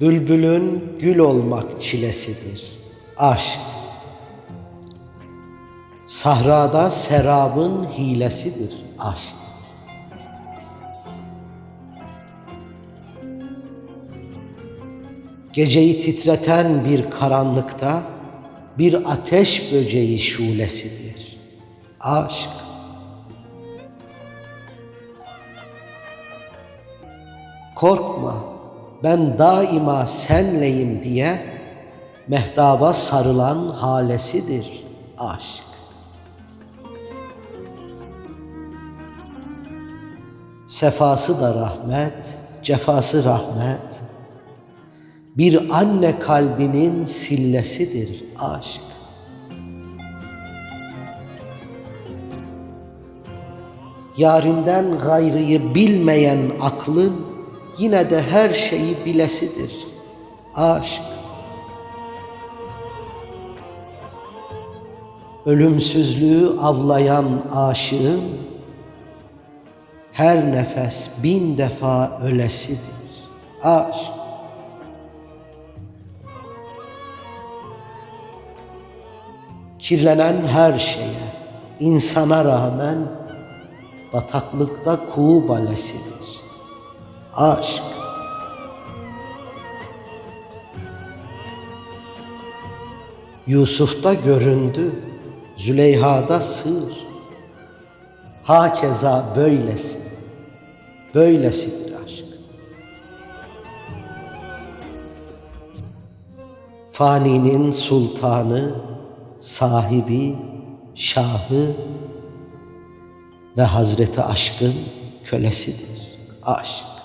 Bülbülün gül olmak çilesidir. Aşk. Sahrada serabın hilesidir aşk. Geceyi titreten bir karanlıkta bir ateş böceği şulesidir. Aşk. Korkma, ben daima senleyim diye mehtaba sarılan halesidir aşk. Sefası da rahmet, cefası rahmet. Bir anne kalbinin sillesidir aşk. Yarinden gayrıyı bilmeyen aklın yine de her şeyi bilesidir. Aşk. Ölümsüzlüğü avlayan aşığın her nefes bin defa ölesidir. Aşk. Kirlenen her şeye, insana rağmen bataklıkta kuğu balesidir. Aşk. Yusuf'ta göründü, Züleyha'da sır. Hakeza böylesi, böylesidir aşk. Faninin sultanı, sahibi, şahı ve Hazreti Aşk'ın kölesidir. Aşk.